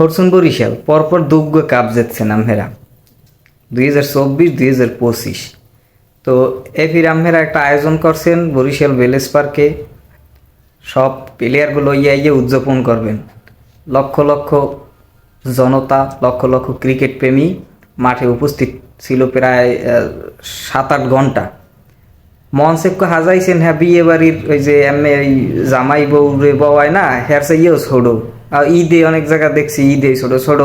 Fortune Barishal, পরপর দুগ্গ cup জিতছে নামহেরা। দুই হাজার চব্বিশ, দুই হাজার পঁচিশ। তো এফির আমেরা একটা আয়োজন করছেন বরিশাল ভেলেজ পার্কে। সব প্লেয়ারগুলো ইয়ে ইয়ে উদযাপন করবেন। লক্ষ লক্ষ জনতা, লক্ষ লক্ষ ক্রিকেট প্রেমী মাঠে উপস্থিত ছিল প্রায় সাত আট ঘণ্টা। মনসেবকে হাজাইছেন হ্যাঁ বিয়ে বাড়ির ওই যে এমনি জামাই বউ রে বওয়ায় না, হ্যার সে ছোড়ো ঈদে অনেক জায়গা দেখছি ঈদে ছোট ছোট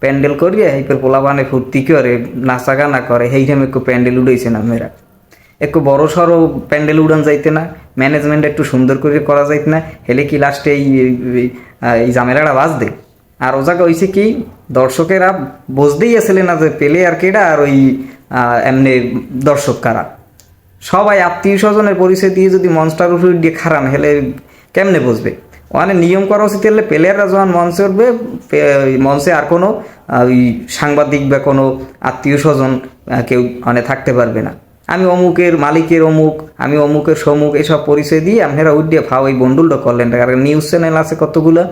প্যান্ডেল করিয়ে এইপর পোলাবানে ফুর্তি করে, নাচা গানা করে সেই টাইমে একটু প্যান্ডেল উড়াইছে না মেয়েরা। একটু বড় সড়ো প্যান্ডেল উড়ান যাইতে না ম্যানেজমেন্ট একটু সুন্দর করে করা যাইতে না, হেলে কি লাস্টে এই, এই- জামেলাটা বাজবে আর ও জায়গা হয়েছে কি, দর্শকেরা বুঝতেই আসলে না যে পেলে আর কেডা আর ওই এমনি দর্শক কারা। সবাই আত্মীয় স্বজনের পরিচয় দিয়ে যদি মঞ্চটার উপর দিয়ে খারান হেলে কেমনে বসবে ওখানে নিয়ম করা উচিত হলে প্লেয়াররা যখন মঞ্চে উঠবে মঞ্চে আর কোনো ওই সাংবাদিক বা কোনো আত্মীয় স্বজন কেউ মানে থাকতে পারবে না। আমি অমুকের মালিকের অমুক, আমি অমুকের সমুক, এসব পরিচয় দিয়ে আপনারা উঠিয়ে ভাও এই বন্ডুলটা করলেন। কারণ নিউজ চ্যানেল আছে কতগুলো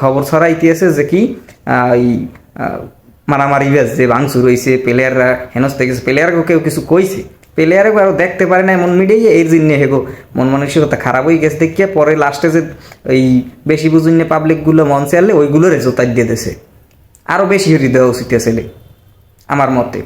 খবর ছড়াইতে আছে যে কি মারামারি যে ভাঙচুর হয়েছে প্লেয়াররা হেনস্তে গেছে প্লেয়ারকেও কেউ কিছু কইছে। প্লেয়ারকে আরও দেখতে পারে না এমন মিডিয়ে এর জন্য হেগো। মন মানসিকতা খারাপ হয়ে গেছে দেখিয়ে পরে লাস্টে যে ওই বেশি বুঝুন পাবলিকগুলো মঞ্চে আনলে, ওইগুলোরে জোতাই দিয়ে দেশে আরও বেশি হৃদয় উচিত ছেলে আমার মতে।